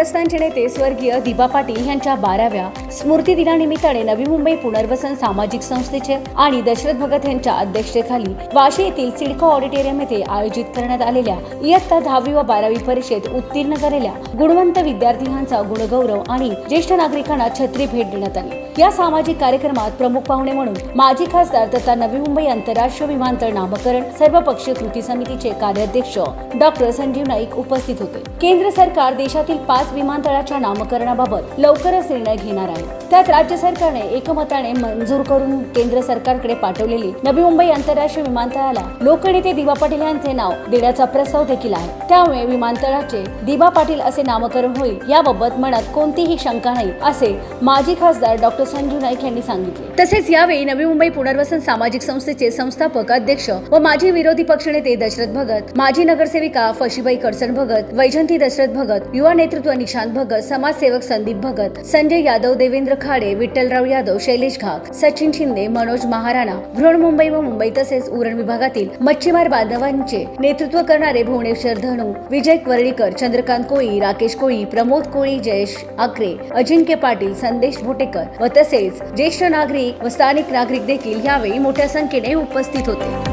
पूरग्रस्तांचे नेते स्वर्गीय दिबा पाटील यांच्या बाराव्या स्मृती दिनानिमित्ताने नवी मुंबई पुनर्वसन सामाजिक संस्थेचे आणि दशरथ भगत यांच्या अध्यक्षतेखाली वाशी येथील सिडको ऑडिटोरियम येथे आयोजित करण्यात आलेल्या इयत्ता दहावी व बारावी परीक्षेत उत्तीर्ण झालेल्या गुणवंत विद्यार्थ्यांचा गुणगौरव आणि ज्येष्ठ नागरिकांना छत्री भेट देण्यात आली. या सामाजिक कार्यक्रमात प्रमुख पाहुणे म्हणून माजी खासदार तथा नवी मुंबई आंतरराष्ट्रीय विमानतळ नामकरण सर्वपक्षीय कृती समितीचे कार्याध्यक्ष डॉक्टर संजीव नाईक उपस्थित होते. केंद्र सरकार देशातील पाच विमानतळाच्या नामकरणाबाबत लवकरच निर्णय घेणार आहे. त्यात राज्य सरकारने एकमताने मंजूर करून केंद्र सरकारकडे पाठवलेली नवी मुंबई आंतरराष्ट्रीय विमानतळाला लोकनेते दिवा पाटील यांचे नाव देण्याचा प्रस्ताव देखील आहे. त्यामुळे विमानतळाचे दिवा पाटील असे नामकरण होईल याबाबत मनात कोणतीही शंका नाही असे माजी खासदार डॉक्टर संजू नाईक यांनी सांगितले. तसेच यावेळी नवी मुंबई पुनर्वसन सामाजिक संस्थेचे संस्थापक अध्यक्ष व माजी विरोधी पक्षनेते दशरथ भगत माजी नगरसेविका फशीबाई करसन भगत वैजंती दशरथ भगत युवा नेतृत्व निशांत भगत समाजसेवक संदीप भगत संजय यादव देवेंद्र खाडे विठ्ठलराव यादव शैलेश घाक सचिन शिंदे मनोज महाराणा बृहण व मुंबई तसेच उरण विभागातील मच्छीमार बांधवांचे नेतृत्व करणारे भुवनेश्वर धनू विजय वर्ळीकर चंद्रकांत कोळी राकेश कोळी प्रमोद कोळी जयेश आकरे अजिंक्य पाटील संदेश भोटेकर व तसेच ज्येष्ठ नागरिक व स्थानिक नागरिक देखील यावेळी मोठ्या संख्येने उपस्थित होते.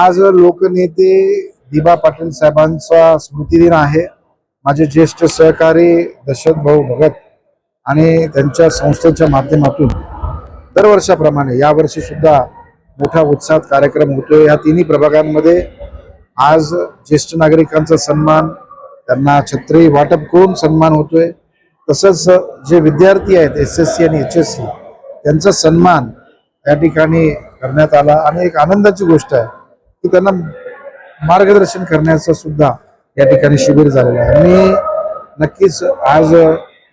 आज लोकनेते दिबा पाटील साहेबांचा स्मृतिदिन आहे. माझे ज्येष्ठ सहकारी दशरथ भाऊ भगत आणि त्यांच्या संस्थेच्या माध्यमातून दरवर्षाप्रमाणे यावर्षी सुद्धा मोठ्या उत्साहात कार्यक्रम होतोय. या तिन्ही प्रभागांमध्ये आज ज्येष्ठ नागरिकांचा सन्मान त्यांना छत्री वाटप करून सन्मान होतोय. तसंच जे विद्यार्थी आहेत एस एस सी आणि एच एस सी त्यांचा सन्मान या ठिकाणी करण्यात आला. आणि एक आनंदाची गोष्ट आहे त्यांना मार्गदर्शन करण्याचं सुद्धा या ठिकाणी शिबिर झालेलं आहे. मी नक्कीच आज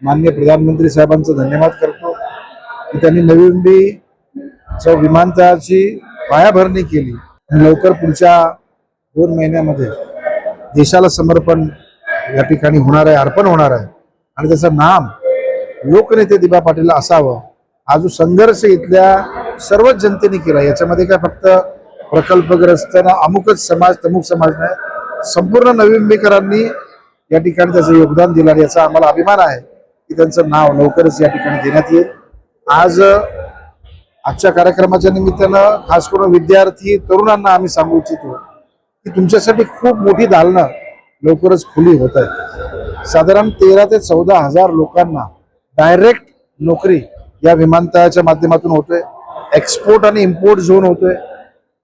माननीय प्रधानमंत्री साहेबांचं धन्यवाद करतो. की त्यांनी नवी मुंबईच्या विमानतळाची पायाभरणी केली. आणि लवकर पुढच्या दोन महिन्यामध्ये देशाला समर्पण या ठिकाणी होणार आहे अर्पण होणार आहे. आणि त्याचं नाम लोकनेते दिबा पाटील असावं. हा जो संघर्ष इथल्या सर्वच जनतेने केला याच्यामध्ये काय फक्त प्रकल्पग्रस्त अमुकच समाज तमुक समाज नाही संपूर्ण नवी या ठिकाणी त्याचं योगदान दिलं आणि याचा आम्हाला अभिमान आहे की त्यांचं नाव लवकरच या ठिकाणी देण्यात येईल. आज आजच्या कार्यक्रमाच्या निमित्तानं खास करून विद्यार्थी तरुणांना आम्ही सांगू इच्छितो की तुमच्यासाठी खूप मोठी दालनं लवकरच खुली होत आहेत. साधारण तेरा ते चौदा हजार लोकांना डायरेक्ट नोकरी या विमानतळाच्या माध्यमातून होतोय. एक्सपोर्ट आणि इम्पोर्ट झोन होतोय.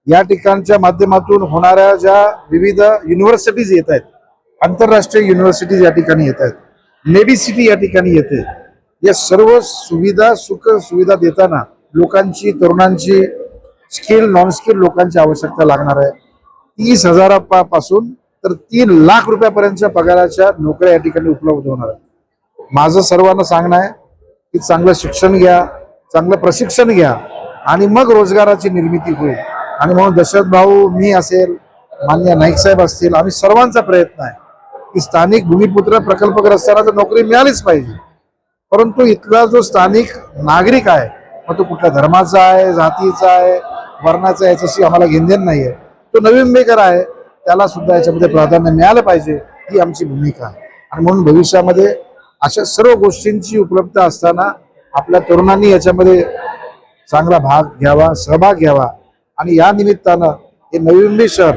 या ठिकाणच्या माध्यमातून होणाऱ्या ज्या विविध युनिव्हर्सिटीज येत आहेत आंतरराष्ट्रीय युनिव्हर्सिटीज या ठिकाणी येत आहेत नेव्ही सिटी या ठिकाणी येते या सर्व सुविधा सुख सुविधा देताना लोकांची तरुणांची स्किल नॉन स्किल लोकांची आवश्यकता लागणार आहे. तीस हजारापासून तर तीन लाख रुपयापर्यंतच्या पगाराच्या नोकऱ्या या ठिकाणी उपलब्ध होणार आहेत. माझं सर्वांना सांगणं आहे की चांगलं शिक्षण घ्या चांगलं प्रशिक्षण घ्या आणि मग रोजगाराची निर्मिती होईल. आणि म्हणून दशरथ भाऊ मी असेल मान्य नाईक साहेब असतील आम्ही सर्वांचा प्रयत्न आहे की स्थानिक भूमिपुत्र प्रकल्पग्रस्तांना तर नोकरी मिळालीच पाहिजे. परंतु इथला जो स्थानिक नागरिक आहे मग तो कुठल्या धर्माचा आहे जातीचा आहे वर्णाचा आहे याच्याशी आम्हाला घेणदेण नाही आहे तो नवीन बेकर आहे त्याला सुद्धा याच्यामध्ये प्राधान्य मिळालं पाहिजे ही आमची भूमिका आहे. आणि म्हणून भविष्यामध्ये अशा सर्व गोष्टींची उपलब्धता असताना आपल्या तरुणांनी याच्यामध्ये चांगला भाग घ्यावा सहभाग घ्यावा. आणि या निमित्तानं हे नवी मुंबई शहर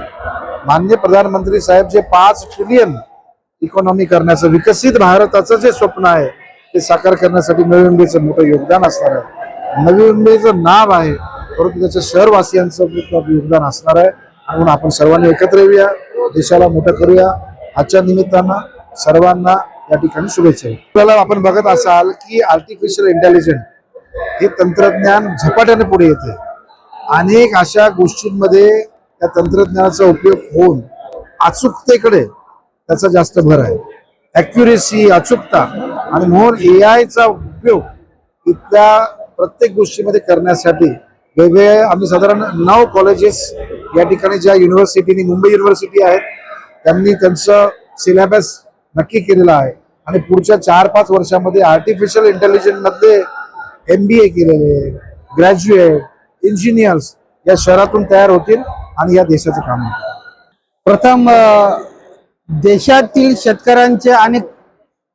मान्य प्रधानमंत्री साहेब जे पाच ट्रिलियन इकॉनॉमी करण्याचं विकसित भारताचं जे स्वप्न आहे ते साकार करण्यासाठी नवी मुंबईचं मोठं योगदान असणार आहे. नवी मुंबईचं नाव आहे परंतु त्याच्या शहरवासियांचं योगदान असणार आहे. म्हणून आपण सर्वांनी एकत्र येऊया देशाला मोठं करूया. आजच्या निमित्तानं सर्वांना या ठिकाणी शुभेच्छा. आपल्याला आपण बघत असाल की आर्टिफिशियल इंटेलिजन्स हे तंत्रज्ञान झपाट्याने पुढे येते अनेक अशा गोष्टींमध्ये त्या तंत्रज्ञानाचा उपयोग होऊन अचूकतेकडे त्याचा जास्त भर आहे. ॲक्युरेसी अचूकता आणि म्हणून ए आयचा उपयोग इथल्या प्रत्येक गोष्टीमध्ये करण्यासाठी वेगवेगळे आम्ही साधारण नऊ कॉलेजेस या ठिकाणी ज्या युनिव्हर्सिटीनी मुंबई युनिव्हर्सिटी आहेत त्यांनी त्यांचं सिलेबस नक्की केलेला आहे. आणि पुढच्या चार पाच वर्षामध्ये आर्टिफिशियल इंटेलिजन्समध्ये एम बी ए केलेले ग्रॅज्युएट इंजिनियर्स या शहरातून तयार होतील आणि या देशाचं काम होईल. प्रथम देशातील शेतकऱ्यांचे आणि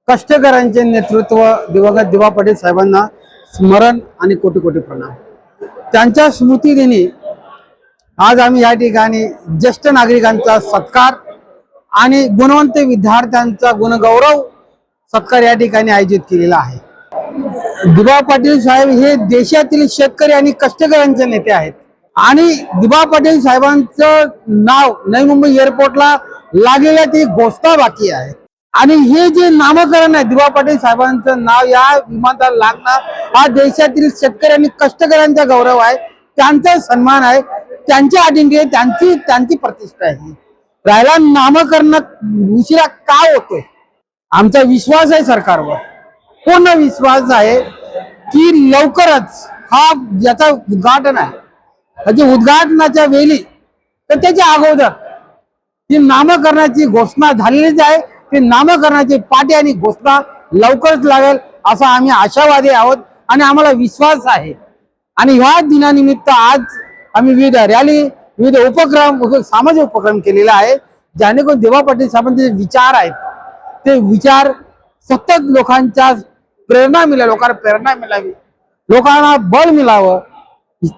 कष्टकऱ्यांचे नेतृत्व दिवंगत दिवा पाटील साहेबांना स्मरण आणि कोटी कोटी प्रणाम. त्यांच्या स्मृतिदिनी आज आम्ही या ठिकाणी ज्येष्ठ नागरिकांचा सत्कार आणि गुणवंत विद्यार्थ्यांचा गुणगौरव सत्कार या ठिकाणी आयोजित केलेला आहे. दिबा पाटील साहेब हे देशातील शेतकरी आणि कष्टकऱ्यांचे नेते आहेत. आणि दिबा पाटील साहेबांचं नाव नवी मुंबई एअरपोर्टला लागलेल्या ती घोषणा बाकी आहे. आणि हे जे नामकरण आहे दिबा पाटील साहेबांचं नाव या विमानाला लागणं हा देशातील शेतकरी आणि कष्टकऱ्यांचा गौरव आहे. त्यांचा सन्मान आहे. त्यांची आयडेंटिटी आहे त्यांची त्यांची प्रतिष्ठा आहे. राहिला नामकरण उशिरा का होतोय? आमचा विश्वास आहे सरकारवर. पूर्ण विश्वास आहे की लवकरच हा ज्याचा उद्घाटन आहे म्हणजे उद्घाटनाच्या वेळी तर त्याच्या अगोदर जी नामकरणाची घोषणा झालेलीच आहे. ती नामकरणाची पाठी आणि घोषणा लवकरच लागेल असा आम्ही आशावादी आहोत आणि आम्हाला विश्वास आहे. आणि ह्या दिनानिमित्त आज आम्ही विविध रॅली विविध उपक्रम सामाजिक उपक्रम केलेला आहे जेणेकरून देवा पाटील साहेबांचे विचार आहेत ते विचार सतत लोकांच्या प्रेरणा मिळावी लोकांना प्रेरणा मिळावी लोकांना बळ मिळावं.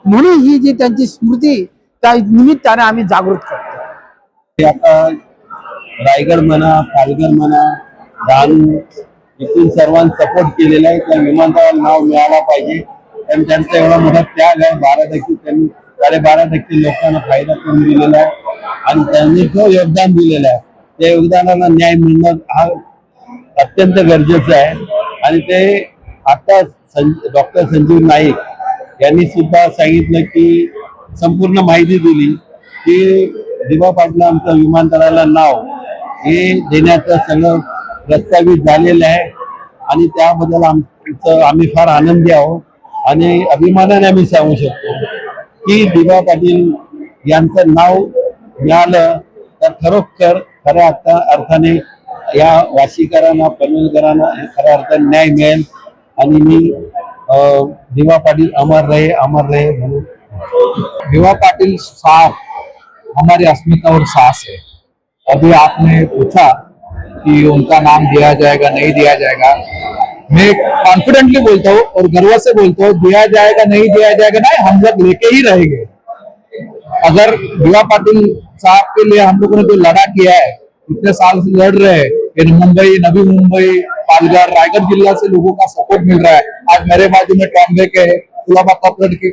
म्हणून ही जी त्यांची स्मृती त्या निमित्ताने आम्ही जागृत करतो. आता रायगड म्हणा पालघर म्हणा डहाणू इथून सर्वांनी सपोर्ट केलेला आहे. त्या विमानतळाला नाव मिळाला पाहिजे. आणि त्यांचा एवढा मोठा त्याग आहे. बारा टक्के त्यांनी साडेबारा टक्के लोकांना फायदा करून दिलेला आहे. आणि त्यांनी जो योगदान दिलेलं आहे त्या योगदानाला न्याय मिळणं हा अत्यंत गरजेचं आहे. आणि ते आता डॉक्टर संजीव नाईक यांनी सुद्धा सांगितलं की संपूर्ण माहिती दिली की दिवा पाटला आमचं विमानतळाला नाव हे देण्याचं सगळं प्रस्तावित झालेलं आहे. आणि त्याबद्दल आमचं आम्ही फार आनंदी आहोत. आणि अभिमानाने आम्ही सांगू शकतो की दिवा पाटील यांचं नाव मिळालं तर खरोखर खऱ्या अर्था अर्थाने या वाशीकरांना, पनवेलकरांना खऱ्या अर्थाने न्याय मिळेल आणि मी दिवा पाटील अमर रहे अमर रहे म्हणून. पाटिल साहब, हमारी अस्मिता और सास है। अभी आपने पूछा कि उनका नाम दिया जाएगा, नहीं दिया जाएगा। मैं कॉन्फिडेंटली बोलता हूँ और गर्व से बोलता हूँ, दिया जाएगा, नहीं दिया जाएगा ना हम लोग लेके ही रहेंगे। अगर विवा पाटिल साहब के लिए हम लोगों ने जो लड़ा किया है, इतने साल से लड़ रहे हैं इन मुंबई नवी मुंबई पालघर रायगढ़ जिला से लोगों का सपोर्ट मिल रहा है। आज मेरे बाजू में टॉम्बे के कपरट के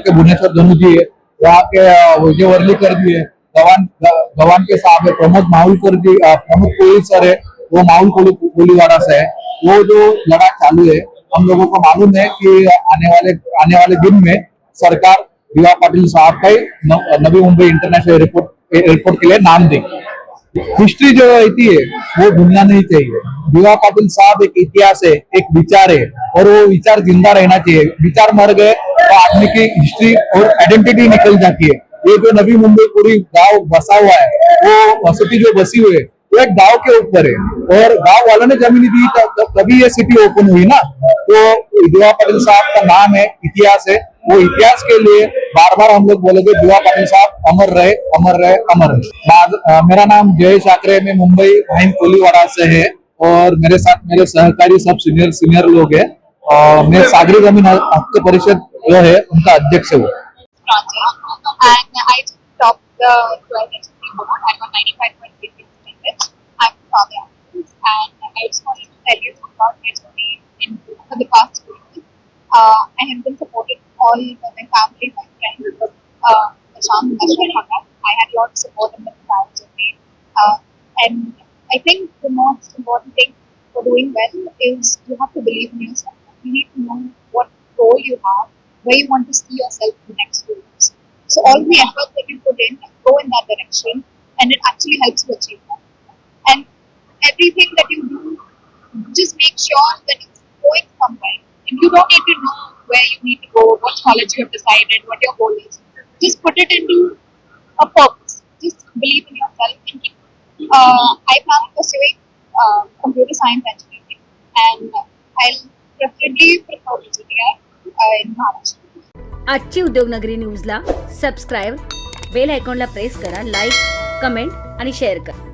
के भुवनेश्वर धनु जी है वहाँ के विजय वर्लीकर जी है गवान के साहब है प्रमोद माहुलकर जी अ, प्रमोद कोहली सर है वो माहुल कोहली कोहलीवाड़ा से है। वो जो लड़ा चालू है हम लोगों को मालूम है कि आने वाले आने वाले दिन में सरकार विवा पाटिल साहब का Navi Mumbai international airport airport के लिए नाम देगी। हिस्ट्री जो रहती है, वो भूलना नहीं चाहिए। विवा पाटिल साहब एक इतिहास है, एक विचार है, और वो विचार ज़िंदा रहना चाहिए। विचार मर गए तो आदमी की हिस्ट्री और आइडेंटिटी निकल जाती है। ये जो नवी मुंबई पूरी गाँव बसा हुआ है, वो वसती जो बसी हुई है, वो एक गाँव के ऊपर है। और गाँव वालों ने ज़मीन दी तभी ये सिटी ओपन हुई ना। तो दिवा पाटिल साहब का नाम है, इतिहास है वो इतिहास के लिए बार बार हम लोग बोलेंगे दुआ पाटिल साहब अमर रहे अमर रहे अमर रहे। बाद- अ, मेरा नाम जयेश आकरे में मुंबई भाई कोलीवाड़ा से है और मेरे साथ मेरे सहकारी सब सीनियर सीनियर लोग है। और मैं सागरी जमीन हक परिषद जो है उनका अध्यक्ष हूँ। Project and I just wanted to tell you about my journey in for the past two. Uh, I have been supported all my family, my friends, uh, Ashwin I had a lot of support in the entire journey. Uh, and I think the most important thing for doing well is you have to believe in yourself. You need to know what goal you have, where you want to see yourself in the next few years. So all the efforts that you put in go in that direction, and it actually helps you achieve that. And everything that you do, just make sure that it's going somewhere And you don't need to know where you need to go, what college you have decided, what your goal is. Just put it into a purpose. Just believe in yourself and keep. Uh, I plan on pursuing uh, computer science engineering, and I'll preferably prefer GTR uh, in Maharashtra. आजची उद्योगनगरी न्यूजला subscribe bell आयकॉनला press करा like comment आणि share करा